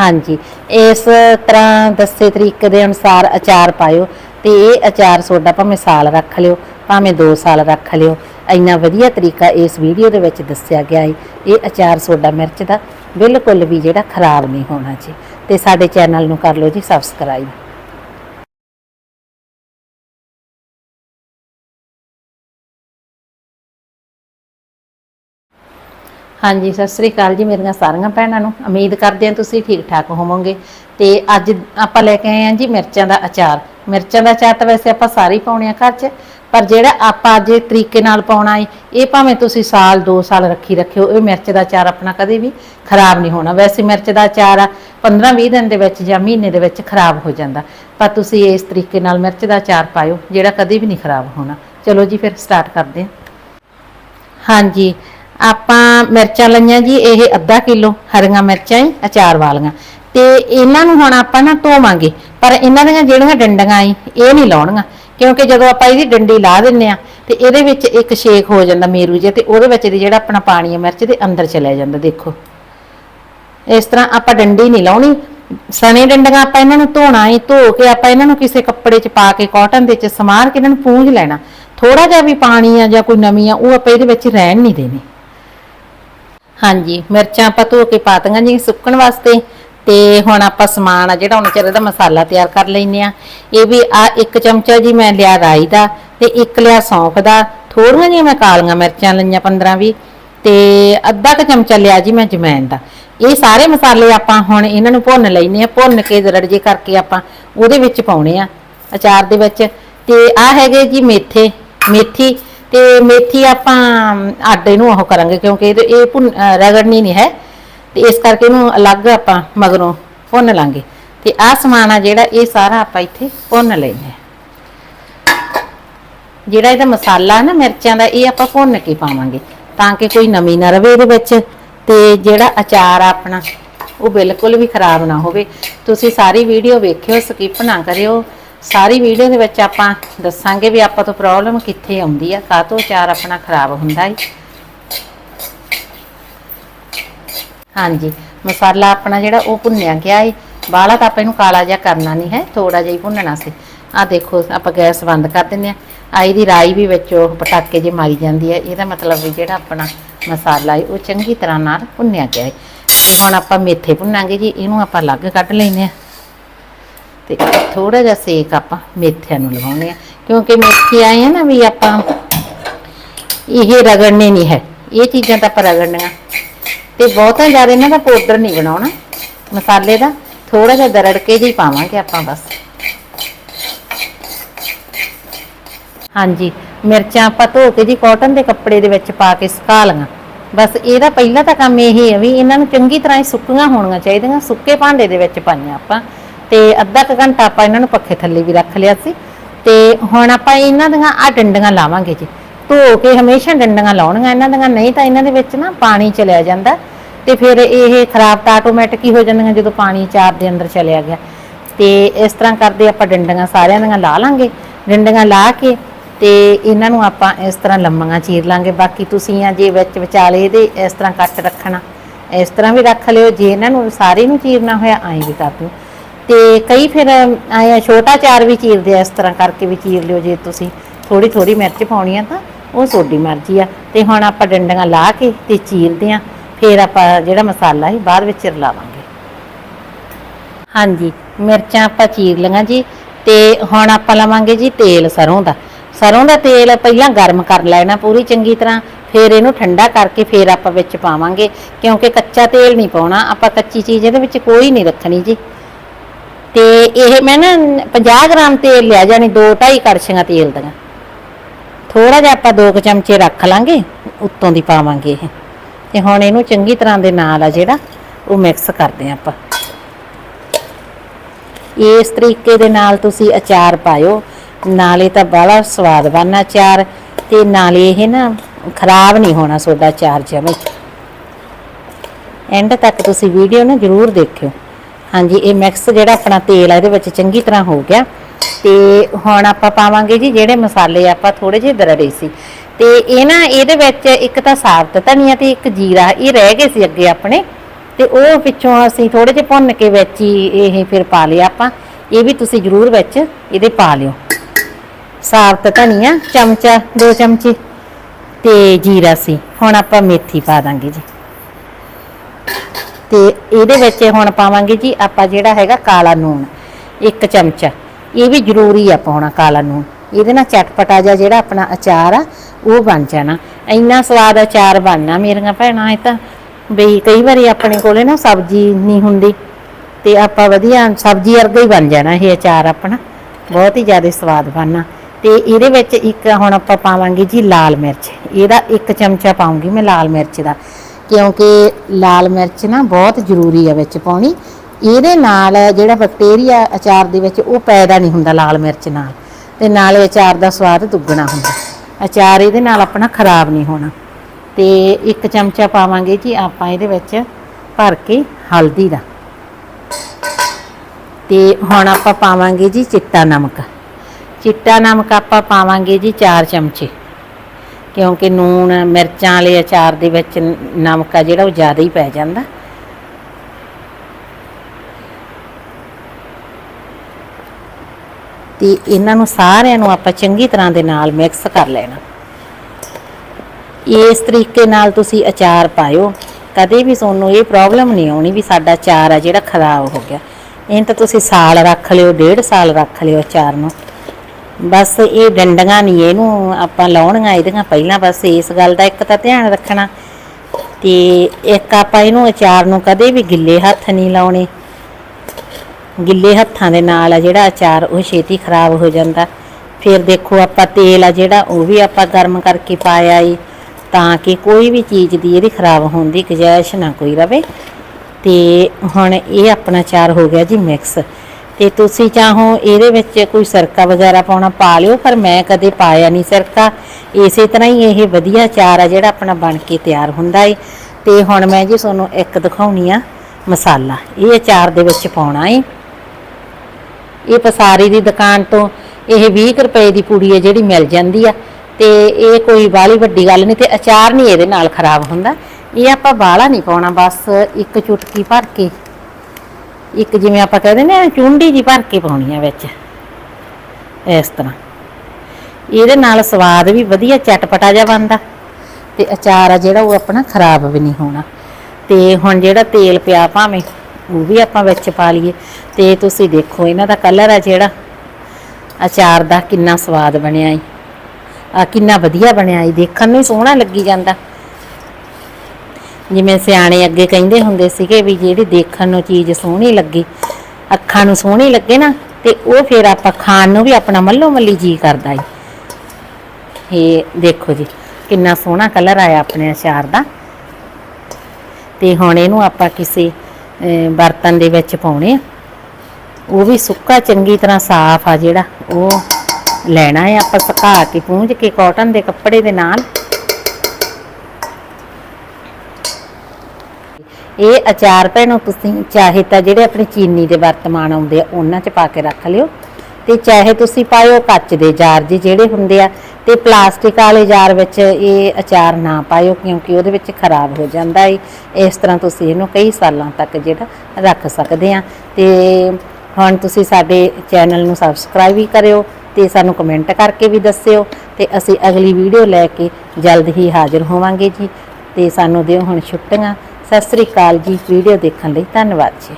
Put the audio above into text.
ਹਾਂਜੀ, ਇਸ ਤਰ੍ਹਾਂ ਦੱਸੇ ਤਰੀਕੇ ਦੇ ਅਨੁਸਾਰ ਅਚਾਰ ਪਾਇਓ ਤੇ ਇਹ ਅਚਾਰ ਸੋਡਾ ਭਾਵੇਂ ਸਾਲ ਰੱਖ ਲਿਓ, ਭਾਵੇਂ 2 ਸਾਲ ਰੱਖ ਲਿਓ। ਇੰਨਾ ਵਧੀਆ ਤਰੀਕਾ ਇਸ ਵੀਡੀਓ ਦੇ ਵਿੱਚ ਦੱਸਿਆ ਗਿਆ ਹੈ ਇਹ ਅਚਾਰ ਸੋਡਾ ਮਿਰਚ ਦਾ ਬਿਲਕੁਲ ਵੀ ਜਿਹੜਾ ਖਰਾਬ ਨਹੀਂ ਹੋਣਾ ਜੀ। ਤੇ ਸਾਡੇ ਚੈਨਲ ਨੂੰ ਕਰ ਲਓ ਜੀ ਸਬਸਕ੍ਰਾਈਬ ਹਾਂਜੀ, ਸਤਿ ਸ੍ਰੀ ਅਕਾਲ ਜੀ ਮੇਰੀਆਂ ਸਾਰੀਆਂ ਭੈਣਾਂ ਨੂੰ। ਉਮੀਦ ਕਰਦੇ ਹਾਂ ਤੁਸੀਂ ਠੀਕ ਠਾਕ ਹੋਵੋਗੇ। ਤੇ ਅੱਜ ਆਪਾਂ ਲੈ ਕੇ ਆਏ ਹਾਂ ਜੀ ਮਿਰਚਾਂ ਦਾ ਅਚਾਰ। ਮਿਰਚਾਂ ਦਾ ਅਚਾਰ ਤਾਂ ਵੈਸੇ ਆਪਾਂ ਸਾਰੇ ਹੀ ਪਾਉਣੇ ਆ ਘਰ 'ਚ, ਪਰ ਜਿਹੜਾ ਆਪਾਂ ਅੱਜ ਤਰੀਕੇ ਨਾਲ ਪਾਉਣਾ ਹੈ ਇਹ ਭਾਵੇਂ ਤੁਸੀਂ ਸਾਲ 2 ਸਾਲ ਰੱਖੀ ਰੱਖਿਓ, ਇਹ ਮਿਰਚ ਦਾ ਅਚਾਰ ਆਪਣਾ ਕਦੇ ਵੀ ਖਰਾਬ ਨਹੀਂ ਹੋਣਾ। ਵੈਸੇ ਮਿਰਚ ਦਾ ਅਚਾਰ ਆ 15-20 ਦਿਨ ਦੇ ਵਿੱਚ ਜਾਂ ਮਹੀਨੇ ਦੇ ਵਿੱਚ ਖਰਾਬ ਹੋ ਜਾਂਦਾ। ਪਰ ਤੁਸੀਂ ਇਸ ਤਰੀਕੇ ਨਾਲ ਮਿਰਚ ਦਾ ਅਚਾਰ ਪਾਇਓ, ਜਿਹੜਾ ਕਦੇ ਵੀ ਨਹੀਂ ਖਰਾਬ ਹੋਣਾ। ਚਲੋ ਜੀ, ਫਿਰ ਸਟਾਰਟ ਕਰਦੇ ਹਾਂ। ਹਾਂਜੀ ਆਪਾਂ ਮਿਰਚਾਂ ਲਈਆਂ ਜੀ, ਇਹ ਅੱਧਾ ਕਿਲੋ ਹਰੀਆਂ ਮਿਰਚਾਂ ਹੀ ਅਚਾਰ ਵਾਲੀਆਂ। ਤੇ ਇਹਨਾਂ ਨੂੰ ਹੁਣ ਆਪਾਂ ਨਾ ਧੋਵਾਂਗੇ, ਪਰ ਇਹਨਾਂ ਦੀਆਂ ਜਿਹੜੀਆਂ ਡੰਡੀਆਂ ਈ ਇਹ ਨਹੀਂ ਲਾਉਣੀਆਂ। ਕਿਉਂਕਿ ਜਦੋਂ ਆਪਾਂ ਇਹਦੀ ਡੰਡੀ ਲਾ ਦਿੰਨੇ ਆ ਤੇ ਇਹਦੇ ਵਿੱਚ ਇੱਕ ਸ਼ੇਕ ਹੋ ਜਾਂਦਾ ਮੇਰੂ ਜੇ ਤੇ ਉਹਦੇ ਵਿੱਚ ਦੀ ਜਿਹੜਾ ਆਪਣਾ ਪਾਣੀ ਹੈ ਮਿਰਚ ਦੇ ਅੰਦਰ ਚਲਿਆ ਜਾਂਦਾ, ਦੇਖੋ। ਇਸ ਤਰ੍ਹਾਂ ਆਪਾਂ ਡੰਡੀ ਨਹੀਂ ਲਾਉਣੀ। ਸਣੇ ਡੰਡੀਆਂ ਆਪਾਂ ਇਹਨਾਂ ਨੂੰ ਧੋਣਾ ਹੈ, ਧੋ ਕੇ ਆਪਾਂ ਇਹਨਾਂ ਨੂੰ ਕਿਸੇ ਕੱਪੜੇ 'ਚ ਪਾ ਕੇ ਕਾਟਨ ਦੇ 'ਚ ਸਮਾਰ ਕੇ ਇਹਨਾਂ ਨੂੰ ਪੂੰਝ ਲੈਣਾ। ਥੋੜਾ ਜਿਹਾ ਵੀ ਪਾਣੀ ਆ ਜਾਂ ਕੋਈ ਨਮੀ ਆ, ਉਹ ਆਪਾਂ ਇਹਦੇ ਵਿੱਚ ਰਹਿਣ ਨਹੀਂ ਦੇਣੀ। ਹਾਂਜੀ, ਮਿਰਚਾਂ ਆਪਾਂ ਧੋ ਕੇ ਪਾਤੀਆਂ ਜੀ ਸੁੱਕਣ ਵਾਸਤੇ ਤੇ ਹੁਣ ਆਪਾਂ ਸਮਾਨ ਆ ਜਿਹੜਾ ਹੁਣ ਚਿਰ ਦਾ ਮਸਾਲਾ ਤਿਆਰ ਕਰ ਲੈਨੇ ਆ। ਇਹ ਵੀ ਆ ਇੱਕ ਚਮਚਾ ਜੀ ਮੈਂ ਲਿਆ ਰਾਈ ਦਾ ਤੇ ਇੱਕ ਲਿਆ ਸੌਂਫ ਦਾ। ਥੋੜੀਆਂ ਜਿਹੀਆਂ ਮੈਂ ਕਾਲੀਆਂ ਮਿਰਚਾਂ ਲਈਆਂ 15 20 ਤੇ ਅੱਧਾ ਕ ਚਮਚਾ ਲਿਆ ਜੀ ਮੈਂ ਜਮੈਨ ਦਾ। ਇਹ ਸਾਰੇ ਮਸਾਲੇ ਆਪਾਂ ਹੁਣ ਇਹਨਾਂ ਨੂੰ ਭੁੰਨ ਲੈਨੇ ਆ। ਭੁੰਨ ਕੇ ਰੜਜੇ ਕਰਕੇ ਆਪਾਂ ਉਹਦੇ ਵਿੱਚ ਪਾਉਣੇ ਆ ਅਚਾਰ ਦੇ ਵਿੱਚ। ਤੇ ਆ ਹੈਗੇ ਜੀ ਮੇਥੇ, ਮੇਥੀ ਤੇ ਮੇਥੀ ਆਪਾਂ ਅੱਡ ਨੂੰ ਉਹ ਕਰਾਂਗੇ, ਕਿਉਂਕਿ ਇਹਦੇ ਇਹ ਭੁੰਨ- ਅਹ ਰਗੜਨੀ ਨਹੀਂ ਹੈ। ਤੇ ਇਸ ਕਰਕੇ ਇਹਨੂੰ ਅਲੱਗ ਆਪਾਂ ਮਗਰੋਂ ਭੁੰਨ ਲਾਂਗੇ। ਤੇ ਆਹ ਸਮਾਨ ਆ ਜਿਹੜਾ, ਇਹ ਸਾਰਾ ਆਪਾਂ ਇੱਥੇ ਭੁੰਨ ਲੈਨੇ ਆ ਜਿਹੜਾ ਇਹਦਾ ਮਸਾਲਾ ਨਾ ਮਿਰਚਾਂ ਦਾ, ਇਹ ਆਪਾਂ ਭੁੰਨ ਕੇ ਪਾਵਾਂਗੇ। ਤਾਂ ਕਿ ਕੋਈ ਨਮੀ ਨਾ ਰਵੇ ਇਹਦੇ ਵਿੱਚ। ਤੇ ਜਿਹੜਾ ਅਚਾਰ ਆ ਆਪਣਾ, ਉਹ ਬਿਲਕੁਲ ਵੀ ਖਰਾਬ ਨਾ ਹੋਵੇ। ਤੁਸੀਂ ਸਾਰੀ ਵੀਡੀਓ ਵੇਖਿਓ, ਸਕਿਪ ਨਾ ਕਰਿਓ। ਸਾਰੀ ਵੀਡੀਓ ਦੇ ਵਿੱਚ ਆਪਾਂ ਦੱਸਾਂਗੇ ਵੀ ਆਪਾਂ ਤੋਂ ਪ੍ਰੋਬਲਮ ਕਿੱਥੇ ਆਉਂਦੀ ਆ, ਕਾਹਤੋਂ ਅਚਾਰ ਆਪਣਾ ਖਰਾਬ ਹੁੰਦਾ ਹੈ ਹਾਂਜੀ, ਮਸਾਲਾ ਆਪਣਾ ਜਿਹੜਾ ਉਹ ਭੁੰਨਿਆ ਗਿਆ ਹੈ ਬਾਹਲਾ ਤਾਂ ਆਪਾਂ ਇਹਨੂੰ ਕਾਲਾ ਜਿਹਾ ਕਰਨਾ ਨਹੀਂ ਹੈ ਥੋੜਾ ਜਿਹਾ ਹੀ ਭੁੰਨਣਾ ਸੀ। ਆ ਦੇਖੋ, ਆਪਾਂ ਗੈਸ ਬੰਦ ਕਰ ਦਿੰਦੇ ਆ ਆ ਇਹਦੀ ਰਾਈ ਵੀ ਵਿੱਚ ਉਹ ਪਟਾਕੇ ਜੇ ਮਾਰੀ ਜਾਂਦੀ ਹੈ। ਇਹਦਾ ਮਤਲਬ ਵੀ ਜਿਹੜਾ ਆਪਣਾ ਮਸਾਲਾ ਹੈ ਉਹ ਚੰਗੀ ਤਰ੍ਹਾਂ ਨਾਲ ਭੁੰਨਿਆ ਗਿਆ ਹੈ ਤੇ ਹੁਣ ਆਪਾਂ ਮੇਥੇ ਭੁੰਨਾਂਗੇ ਜੀ, ਇਹਨੂੰ ਆਪਾਂ ਅਲੱਗ ਕੱਢ ਲੈਨੇ ਆ ਤੇ ਥੋੜਾ ਜਿਹਾ ਸੇਕ ਆਪਾਂ ਮੇਥਿਆਂ ਨੂੰ ਲਗਾਉਣੇ ਆ ਕਿਉਂਕਿ ਮੇਥੀ ਆਏ ਆ ਨਾ ਵੀ ਆਪਾਂ ਇਹ ਰਗੜਨੇ ਨਹੀਂ ਹੈ। ਇਹ ਚੀਜ਼ਾਂ ਤਾਂ ਆਪਾਂ ਰਗੜਨੀਆਂ। ਤੇ ਬਹੁਤਾ ਜ਼ਿਆਦਾ ਇਹਨਾਂ ਦਾ ਪਾਊਡਰ ਨਹੀਂ ਬਣਾਉਣਾ। ਮਸਾਲੇ ਦਾ ਥੋੜਾ ਜਿਹਾ ਦਰੜ ਕੇ ਜੀ ਪਾਵਾਂਗੇ ਆਪਾਂ ਬਸ। ਹਾਂਜੀ, ਮਿਰਚਾਂ ਆਪਾਂ ਧੋ ਕੇ ਜੀ ਕਾਟਨ ਦੇ ਕੱਪੜੇ ਦੇ ਵਿੱਚ ਪਾ ਕੇ ਸੁਕਾ ਲਈਆਂ। ਬਸ ਇਹਦਾ ਪਹਿਲਾ ਤਾਂ ਕੰਮ ਇਹ ਹੈ ਵੀ ਇਹਨਾਂ ਨੂੰ ਚੰਗੀ ਤਰ੍ਹਾਂ ਸੁੱਕੀਆਂ ਹੋਣੀਆਂ ਚਾਹੀਦੀਆਂ। ਸੁੱਕੇ ਭਾਂਡੇ ਦੇ ਵਿੱਚ ਪਾਈਆਂ ਆਪਾਂ। ਤੇ ਅੱਧਾ ਕੁ ਘੰਟਾ ਆਪਾਂ ਇਹਨਾਂ ਨੂੰ ਪੱਖੇ ਥੱਲੇ ਵੀ ਰੱਖ ਲਿਆ ਸੀ। ਤੇ ਹੁਣ ਆਪਾਂ ਇਹਨਾਂ ਦੀਆਂ ਆ ਡੰਡੀਆਂ ਲਾਵਾਂਗੇ ਜੀ। ਧੋ ਕੇ ਹਮੇਸ਼ਾ ਡੰਡੀਆਂ ਲਾਉਣੀਆਂ, ਇਹਨਾਂ ਦੀਆਂ ਨਹੀਂ ਤਾਂ ਇਹਨਾਂ ਦੇ ਵਿੱਚ ਨਾ ਪਾਣੀ ਚਲਿਆ ਜਾਂਦਾ। ਤੇ ਫਿਰ ਇਹ ਖਰਾਬ ਤਾਂ ਆਟੋਮੈਟਿਕ ਹੀ ਹੋ ਜਾਂਦੀਆਂ ਜਦੋਂ ਪਾਣੀ ਚਾਰ ਦੇ ਅੰਦਰ ਚਲਿਆ ਗਿਆ। ਤੇ ਇਸ ਤਰ੍ਹਾਂ ਕਰਦੇ ਆਪਾਂ ਡੰਡੀਆਂ ਸਾਰਿਆਂ ਦੀਆਂ ਲਾ ਲਾਂਗੇ। ਡੰਡੀਆਂ ਲਾ ਕੇ ਤੇ ਇਹਨਾਂ ਨੂੰ ਆਪਾਂ ਇਸ ਤਰ੍ਹਾਂ ਲੰਮੀਆਂ ਚੀਰ ਲਾਂਗੇ। ਬਾਕੀ ਤੁਸੀਂ ਆ ਜੇ ਵਿੱਚ ਵਿਚਾਲੇ ਇਹਦੇ ਇਸ ਤਰ੍ਹਾਂ ਕੱਟ ਰੱਖਣਾ, ਇਸ ਤਰ੍ਹਾਂ ਵੀ ਰੱਖ ਲਿਓ। ਜੇ ਇਹਨਾਂ ਨੂੰ ਸਾਰੇ ਨੂੰ ਚੀਰਨਾ ਹੋਇਆ, ਐਂ ਵੀ ਕਰ ਦਿਓ। ਤੇ ਕਈ ਫਿਰ ਆਇਆ ਛੋਟਾ ਚਾਰ ਵੀ ਚੀਰਦੇ ਆ, ਇਸ ਤਰ੍ਹਾਂ ਕਰਕੇ ਵੀ ਚੀਰ ਲਿਓ ਜੇ ਤੁਸੀਂ। ਥੋੜੀ ਥੋੜੀ ਮਿਰਚ ਪਾਉਣੀ ਆ ਤਾਂ, ਉਹ ਤੁਹਾਡੀ ਮਰਜ਼ੀ ਆ। ਤੇ ਹੁਣ ਆਪਾਂ ਡੰਡੀਆਂ ਲਾ ਕੇ ਤੇ ਚੀਰਦੇ ਆ। ਫਿਰ ਆਪਾਂ ਜਿਹੜਾ ਮਸਾਲਾ ਹੈ ਬਾਅਦ ਵਿੱਚ ਰਲਾਵਾਂਗੇ। ਹਾਂਜੀ, ਮਿਰਚਾਂ ਆਪਾਂ ਚੀਰ ਲਈਆਂ ਜੀ। ਤੇ ਹੁਣ ਆਪਾਂ ਲਵਾਂਗੇ ਜੀ ਤੇਲ ਸਰੋਂ ਦਾ। ਸਰੋਂ ਦਾ ਤੇਲ ਪਹਿਲਾਂ ਗਰਮ ਕਰ ਲੈਣਾ ਪੂਰੀ ਚੰਗੀ ਤਰ੍ਹਾਂ। ਫਿਰ ਇਹਨੂੰ ਠੰਡਾ ਕਰਕੇ ਫਿਰ ਆਪਾਂ ਵਿੱਚ ਪਾਵਾਂਗੇ। ਕਿਉਂਕਿ ਕੱਚਾ ਤੇਲ ਨਹੀਂ ਪਾਉਣਾ। ਆਪਾਂ ਕੱਚੀ ਚੀਜ਼ ਇਹਦੇ ਵਿੱਚ ਕੋਈ ਨਹੀਂ ਰੱਖਣੀ ਜੀ। ਤੇ ਇਹ ਮੈਂ ਨਾ 50 ਗ੍ਰਾਮ ਤੇਲ ਲਿਆ ਜਾਨੀ 2.5 ਕੜਛੀਆਂ ਤੇਲ ਦੀਆਂ। ਥੋੜਾ ਜਿਹਾ ਆਪਾਂ 2 ਚਮਚੇ ਰੱਖ ਲਾਂਗੇ, ਉੱਤੋਂ ਦੀ ਪਾਵਾਂਗੇ ਇਹ। ਤੇ ਹੁਣ ਇਹਨੂੰ ਚੰਗੀ ਤਰ੍ਹਾਂ ਦੇ ਨਾਲ ਆ ਜਿਹੜਾ, ਉਹ ਮਿਕਸ ਕਰਦੇ ਹਾਂ ਆਪਾਂ। ਇਸ ਤਰੀਕੇ ਦੇ ਨਾਲ ਤੁਸੀਂ ਅਚਾਰ ਪਾਇਓ। ਨਾਲੇ ਤਾਂ ਬੜਾ ਸਵਾਦ ਬਣਨਾ ਅਚਾਰ, ਤੇ ਨਾਲੇ ਇਹ ਨਾ ਖਰਾਬ ਨਹੀਂ ਹੋਣਾ ਤੁਹਾਡਾ ਅਚਾਰ ਜਮੇ। ਐਂਡ ਤੱਕ ਤੁਸੀਂ ਵੀਡੀਓ ਨਾ ਜਰੂਰ ਦੇਖਿਓ। ਹਾਂਜੀ, ਇਹ ਮਿਕਸ ਜਿਹੜਾ ਆਪਣਾ ਤੇਲ ਆ, ਇਹਦੇ ਵਿੱਚ ਚੰਗੀ ਤਰ੍ਹਾਂ ਹੋ ਗਿਆ। ਤੇ ਹੁਣ ਆਪਾਂ ਪਾਵਾਂਗੇ ਜੀ ਜਿਹੜੇ ਮਸਾਲੇ ਆਪਾਂ ਥੋੜੇ ਜਿਹੇ ਦਰੜੇ ਸੀ। ਤੇ ਇਹ ਨਾ, ਇਹਦੇ ਵਿੱਚ ਇੱਕ ਤਾਂ ਸਾਬਤ ਧਨੀਆ ਤੇ ਇੱਕ ਜੀਰਾ, ਇਹ ਰਹਿ ਗਏ ਸੀ ਅੱਗੇ ਆਪਣੇ। ਤੇ ਉਹ ਪਿੱਛੋਂ ਅਸੀਂ ਥੋੜੇ ਜਿਹੇ ਭੁੰਨ ਕੇ ਵਿੱਚ ਹੀ ਇਹ ਫਿਰ ਪਾ ਲਿਆ ਆਪਾਂ। ਇਹ ਵੀ ਤੁਸੀਂ ਜ਼ਰੂਰ ਵਿੱਚ ਇਹਦੇ ਪਾ ਲਿਓ। ਸਾਬਤ ਧਨੀਆ, ਚਮਚਾ, ਦੋ ਚਮਚੇ ਤੇ ਜੀਰਾ ਸੀ। ਹੁਣ ਆਪਾਂ ਮੇਥੀ ਪਾ ਦਾਂਗੇ ਜੀ। ਤੇ ਇਹਦੇ ਵਿੱਚ ਹੁਣ ਪਾਵਾਂਗੇ ਜੀ ਆਪਾਂ ਜਿਹੜਾ ਹੈਗਾ ਕਾਲਾ ਨੂਣ ਇੱਕ ਚਮਚਾ। ਇਹ ਵੀ ਜ਼ਰੂਰੀ ਆ ਪਾਉਣਾ ਕਾਲਾ ਨੂਣ ਇਹਦੇ ਨਾਲ ਚਟਪਟਾ ਜਿਹਾ ਜਿਹੜਾ ਆਪਣਾ ਅਚਾਰ ਆ, ਉਹ ਬਣ ਜਾਣਾ। ਇੰਨਾ ਸਵਾਦ ਅਚਾਰ ਬਣਨਾ ਮੇਰੀਆਂ ਭੈਣਾਂ, ਇਹ ਤਾਂ ਬਈ ਕਈ ਵਾਰੀ ਆਪਣੇ ਕੋਲੇ ਨਾ ਸਬਜ਼ੀ ਨਹੀਂ ਹੁੰਦੀ। ਤੇ ਆਪਾਂ ਵਧੀਆ ਸਬਜ਼ੀ ਵਰਗਾ ਹੀ ਬਣ ਜਾਣਾ ਇਹ ਅਚਾਰ ਆਪਣਾ। ਬਹੁਤ ਹੀ ਜ਼ਿਆਦਾ ਸਵਾਦ ਬਣਨਾ। ਤੇ ਇਹਦੇ ਵਿੱਚ ਇੱਕ ਹੁਣ ਆਪਾਂ ਪਾਵਾਂਗੇ ਜੀ ਲਾਲ ਮਿਰਚ। ਇਹਦਾ ਇੱਕ ਚਮਚਾ ਪਾਉਂਗੀ ਮੈਂ ਲਾਲ ਮਿਰਚ ਦਾ। ਕਿਉਂਕਿ ਲਾਲ ਮਿਰਚ ਨਾ ਬਹੁਤ ਜ਼ਰੂਰੀ ਆ ਵਿੱਚ ਪਾਉਣੀ। ਇਹਦੇ ਨਾਲ ਜਿਹੜਾ ਬੈਕਟੀਰੀਆ ਅਚਾਰ ਦੇ ਵਿੱਚ ਉਹ ਪੈਦਾ ਨਹੀਂ ਹੁੰਦਾ ਲਾਲ ਮਿਰਚ ਨਾਲ। ਤੇ ਨਾਲੇ ਅਚਾਰ ਦਾ ਸਵਾਦ ਦੁੱਗਣਾ ਹੁੰਦਾ। ਅਚਾਰ ਇਹਦੇ ਨਾਲ ਆਪਣਾ ਖਰਾਬ ਨਹੀਂ ਹੋਣਾ। ਤੇ ਇੱਕ ਚਮਚਾ ਪਾਵਾਂਗੇ ਜੀ ਆਪਾਂ ਇਹਦੇ ਵਿੱਚ ਭਰ ਕੇ ਹਲਦੀ ਦਾ। ਤੇ ਹੁਣ ਆਪਾਂ ਪਾਵਾਂਗੇ ਜੀ ਚਿੱਟਾ ਨਮਕ। ਚਿੱਟਾ ਨਮਕ ਆਪਾਂ ਪਾਵਾਂਗੇ ਜੀ 4 ਚਮਚੇ। ਕਿਉਂਕਿ ਨੂਣ ਮਿਰਚਾਂ ਵਾਲੇ ਅਚਾਰ ਦੇ ਵਿੱਚ ਨਮਕ ਆ ਜਿਹੜਾ ਉਹ ਜ਼ਿਆਦਾ ਹੀ ਪੈ ਜਾਂਦਾ। ਤੇ ਇਹਨਾਂ ਨੂੰ ਸਾਰਿਆਂ ਨੂੰ ਆਪਾਂ ਚੰਗੀ ਤਰ੍ਹਾਂ ਦੇ ਨਾਲ ਮਿਕਸ ਕਰ ਲੈਣਾ। ਇਸ ਤਰੀਕੇ ਨਾਲ ਤੁਸੀਂ ਅਚਾਰ ਪਾਇਓ। ਕਦੇ ਵੀ ਤੁਹਾਨੂੰ ਇਹ ਪ੍ਰੋਬਲਮ ਨਹੀਂ ਆਉਣੀ ਵੀ ਸਾਡਾ ਅਚਾਰ ਆ ਜਿਹੜਾ ਖਰਾਬ ਹੋ ਗਿਆ। ਇਹ ਤਾਂ ਤੁਸੀਂ ਸਾਲ ਰੱਖ ਲਿਓ, ਡੇਢ ਸਾਲ ਰੱਖ ਲਿਓ ਅਚਾਰ ਨੂੰ। ਬਸ ਇਹ ਡੰਡੀਆਂ ਨਹੀਂ, ਇਹਨੂੰ ਆਪਾਂ ਲਾਉਣੀਆਂ, ਇਹਦੀਆਂ ਪਹਿਲਾਂ ਬਸ ਇਸ ਗੱਲ ਦਾ ਇੱਕ ਤਾਂ ਧਿਆਨ ਰੱਖਣਾ ਤੇ ਇੱਕ ਆਪਾਂ ਇਹਨੂੰ ਅਚਾਰ ਨੂੰ ਕਦੇ ਵੀ ਗਿੱਲੇ ਹੱਥ ਨਹੀਂ ਲਾਉਣੇ। ਗਿੱਲੇ ਹੱਥਾਂ ਦੇ ਨਾਲ ਆ ਜਿਹੜਾ ਅਚਾਰ, ਉਹ ਛੇਤੀ ਖਰਾਬ ਹੋ ਜਾਂਦਾ। ਫਿਰ ਦੇਖੋ ਆਪਾਂ ਤੇਲ ਆ ਜਿਹੜਾ, ਉਹ ਵੀ ਆਪਾਂ ਗਰਮ ਕਰਕੇ ਪਾਇਆ ਏ, ਤਾਂ ਕਿ ਕੋਈ ਵੀ ਚੀਜ਼ ਦੀ ਇਹਦੀ ਖਰਾਬ ਹੋਣ ਦੀ ਗੁੰਜਾਇਸ਼ ਨਾ ਕੋਈ ਰਵੇ। ਤੇ ਹੁਣ ਇਹ ਆਪਣਾ ਅਚਾਰ ਹੋ ਗਿਆ ਜੀ ਮਿਕਸ। ਤੇ ਤੁਸੀਂ ਚਾਹੋ ਇਹਦੇ ਵਿੱਚ ਕੋਈ ਸਰਕਾ ਵਗੈਰਾ ਪਾਉਣਾ, ਪਾ ਲਿਓ, ਪਰ ਮੈਂ ਕਦੇ ਪਾਇਆ ਨਹੀਂ ਸਰਕਾ। ਇਸੇ ਤਰ੍ਹਾਂ ਹੀ ਇਹ ਵਧੀਆ ਅਚਾਰ ਆ ਜਿਹੜਾ ਆਪਣਾ ਬਣ ਕੇ ਤਿਆਰ ਹੁੰਦਾ ਏ। ਤੇ ਹੁਣ ਮੈਂ ਜੀ ਤੁਹਾਨੂੰ ਇੱਕ ਦਿਖਾਉਣੀ ਆ ਮਸਾਲਾ। ਇਹ ਅਚਾਰ ਦੇ ਵਿੱਚ ਪਾਉਣਾ ਏ। ਇਹ ਪਸਾਰੀ ਦੀ ਦੁਕਾਨ ਤੋਂ ਇਹ 20 ਕੁ ਰੁਪਏ ਦੀ ਪੂੜੀ ਹੈ ਜਿਹੜੀ ਮਿਲ ਜਾਂਦੀ ਆ। ਤੇ ਇਹ ਕੋਈ ਬਾਲੀ ਵੱਡੀ ਗੱਲ ਨਹੀਂ ਤੇ ਅਚਾਰ ਨਹੀਂ ਇਹਦੇ ਨਾਲ ਖਰਾਬ ਹੁੰਦਾ। ਇਹ ਆਪਾਂ ਬਾਲਾ ਨਹੀਂ ਪਾਉਣਾ, ਬਸ ਇੱਕ ਚੁਟਕੀ ਭਰ ਕੇ। ਇੱਕ ਜਿਵੇਂ ਆਪਾਂ ਕਹਿੰਦੇ ਨੇ ਚੁੰਡੀ ਜੀ ਭਰ ਕੇ ਪਾਉਣੀ ਆ ਵਿੱਚ, ਇਸ ਤਰ੍ਹਾਂ। ਇਹਦੇ ਨਾਲ ਸਵਾਦ ਵੀ ਵਧੀਆ ਚਟਪਟਾ ਜਿਹਾ ਬਣਦਾ, ਤੇ ਅਚਾਰ ਆ ਜਿਹੜਾ ਉਹ ਆਪਣਾ ਖਰਾਬ ਵੀ ਨਹੀਂ ਹੋਣਾ। ਤੇ ਹੁਣ ਜਿਹੜਾ ਤੇਲ ਪਿਆ ਭਾਵੇਂ, ਉਹ ਵੀ ਆਪਾਂ ਵਿੱਚ ਪਾ ਲਈਏ। ਤੇ ਤੁਸੀਂ ਦੇਖੋ, ਇਹਨਾਂ ਦਾ ਕਲਰ ਆ ਜਿਹੜਾ, ਅਚਾਰ ਦਾ ਕਿੰਨਾ ਸਵਾਦ ਬਣਿਆ ਈ। ਆ ਕਿੰਨਾ ਵਧੀਆ ਬਣਿਆ ਈ, ਦੇਖਣ ਨੂੰ ਸੋਹਣਾ ਲੱਗੀ ਜਾਂਦਾ। ਜਿਵੇਂ ਸਿਆਣੇ ਅੱਗੇ ਕਹਿੰਦੇ ਹੁੰਦੇ ਸੀਗੇ ਵੀ ਜਿਹੜੀ ਦੇਖਣ ਨੂੰ ਚੀਜ਼ ਸੋਹਣੀ ਲੱਗੇ, ਅੱਖਾਂ ਨੂੰ ਸੋਹਣੀ ਲੱਗੇ ਨਾ, ਤੇ ਉਹ ਫਿਰ ਆਪਾਂ ਖਾਣ ਨੂੰ ਵੀ ਆਪਣਾ ਮੱਲੋ ਮੱਲੀ ਜੀ ਕਰਦਾ ਏ ਇਹ ਦੇਖੋ ਜੀ, ਕਿੰਨਾ ਸੋਹਣਾ ਕਲਰ ਆਇਆ ਆਪਣੇ ਅਚਾਰ ਦਾ। ਤੇ ਹੁਣ ਇਹਨੂੰ ਆਪਾਂ ਕਿਸੇ ਬਰਤਨ ਦੇ ਵਿੱਚ ਪਾਉਣੇ ਆ। ਉਹ ਵੀ ਸੁੱਕਾ ਚੰਗੀ ਤਰ੍ਹਾਂ ਸਾਫ਼ ਆ ਜਿਹੜਾ, ਉਹ ਲੈਣਾ ਹੈ ਆਪਾਂ ਸੁਕਾ ਕੇ, ਪੂੰਝ ਕੇ ਕਾਟਨ ਦੇ ਕੱਪੜੇ ਦੇ ਨਾਲ। ਇਹ ਅਚਾਰ ਭੈਣੋ, ਤੁਸੀਂ ਚਾਹੇ ਤਾਂ ਜਿਹੜੇ ਆਪਣੇ ਚੀਨੀ ਦੇ ਵਰਤਮਾਨ ਆਉਂਦੇ ਆ, ਉਹਨਾਂ 'ਚ ਪਾ ਕੇ ਰੱਖ ਲਿਓ। ਤੇ ਚਾਹੇ ਤੁਸੀਂ ਪਾਇਓ ਕੱਚ ਦੇ ਜਾਰ ਜੀ, ਜਿਹੜੇ ਹੁੰਦੇ ਆ, ਤੇ ਪਲਾਸਟਿਕ ਵਾਲੇ ਜਾਰ ਵਿੱਚ ਇਹ ਅਚਾਰ ਨਾ ਪਾਇਓ, ਕਿਉਂਕਿ ਉਹਦੇ ਵਿੱਚ ਖਰਾਬ ਹੋ ਜਾਂਦਾ ਏ। ਇਸ ਤਰ੍ਹਾਂ ਤੁਸੀਂ ਇਹਨੂੰ ਕਈ ਸਾਲਾਂ ਤੱਕ ਜਿਹੜਾ ਰੱਖ ਸਕਦੇ ਆ। ਤੇ ਹੁਣ ਤੁਸੀਂ ਸਾਡੇ ਚੈਨਲ ਨੂੰ ਸਬਸਕ੍ਰਾਈਬ ਵੀ ਕਰਿਓ ਤੇ ਸਾਨੂੰ ਕਮੈਂਟ ਕਰਕੇ ਵੀ ਦੱਸਿਓ। ਤੇ ਅਸੀਂ ਅਗਲੀ ਵੀਡੀਓ ਲੈ ਕੇ ਜਲਦ ਹੀ ਹਾਜ਼ਰ ਹੋਵਾਂਗੇ ਜੀ। ਤੇ ਸਾਨੂੰ ਦਿਓ ਹੁਣ ਛੁੱਟੀਆਂ। ਸਤਿ ਸ੍ਰੀ ਅਕਾਲ ਜੀ ਵੀਡੀਓ ਦੇਖਣ ਲਈ ਧੰਨਵਾਦ ਜੀ।